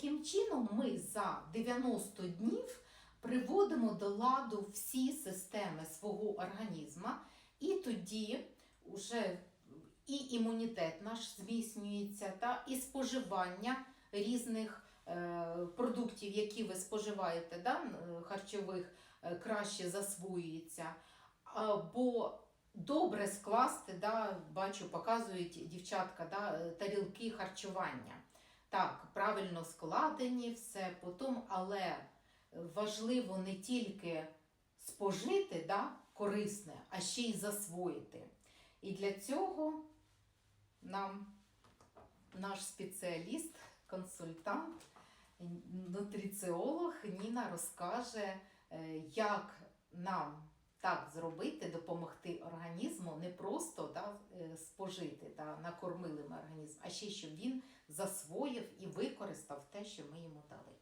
таким чином ми за 90 днів приводимо до ладу всі системи свого організму, і тоді вже і імунітет наш зміцнюється, та, і споживання різних е, продуктів, які ви споживаєте, да, харчових, е, краще засвоюється. Бо добре скласти, да, бачу, показують дівчатка, да, е, тарілки харчування. Так, правильно складені, все потім, але важливо не тільки спожити да, корисне, а ще й засвоїти. І для цього нам наш спеціаліст, консультант, нутриціолог Ніна розкаже, е, як нам так зробити, допомогти організму, не просто да, е, спожити, да, накормили ми організм, а ще щоб він засвоїв і використав те, що ми йому дали.